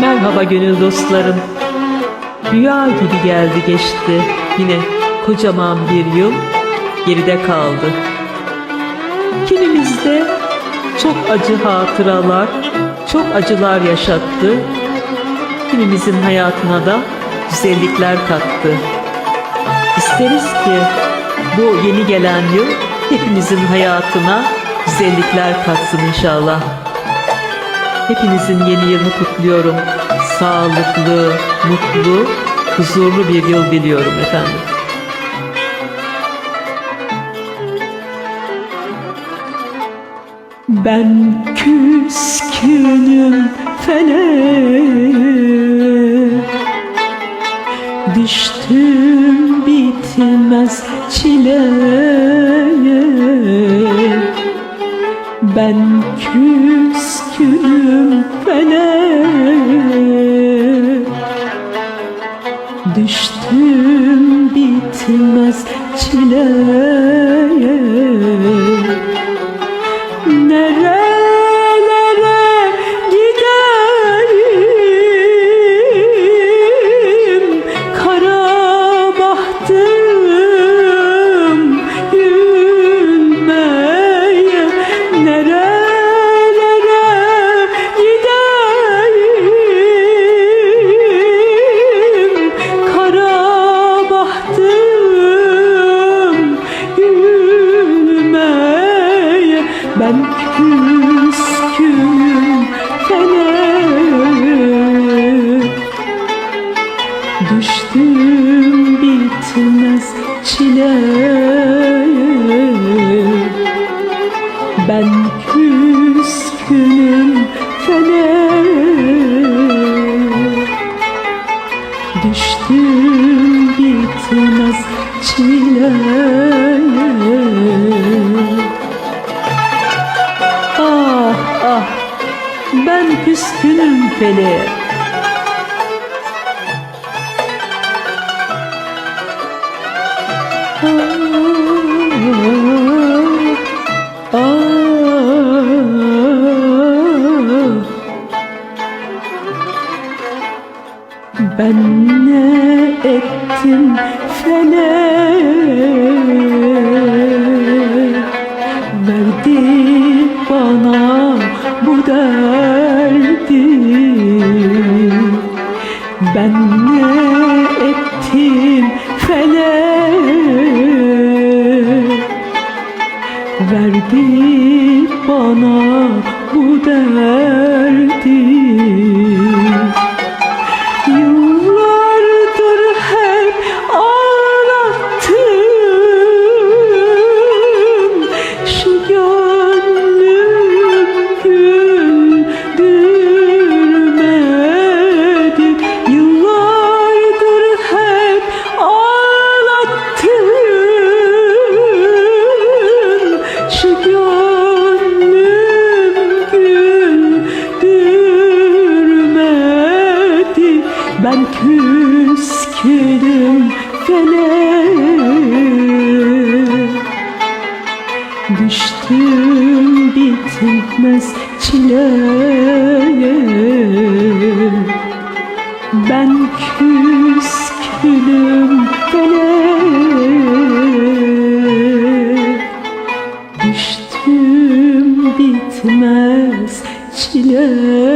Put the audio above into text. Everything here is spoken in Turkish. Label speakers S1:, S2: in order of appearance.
S1: Merhaba gönül dostlarım. Rüya gibi geldi geçti. Yine kocaman bir yıl geride kaldı. Kimimizde çok acı hatıralar, çok acılar yaşattı. Kimimizin hayatına da güzellikler kattı. İsteriz ki bu yeni gelen yıl hepimizin hayatına güzellikler katsın inşallah. Hepinizin yeni yılını kutluyorum. Sağlıklı, mutlu, huzurlu bir yıl diliyorum efendim. Ben küskünüm feleğe Düştüm bitmez çileye Ben küskünüm feleğe Düştüm bitmez çileye Düştüm bitmez çileye. Ben küskünüm feleğe Düştüm bitmez çileye. Ah ah. Ben küskünüm feleğe Ben ne ettim feleğe Verdi bana bu derdi. Ben ne ettim feleğe Verdi bana çileye Ben küskünüm feleğe Düştüm bitmez çileye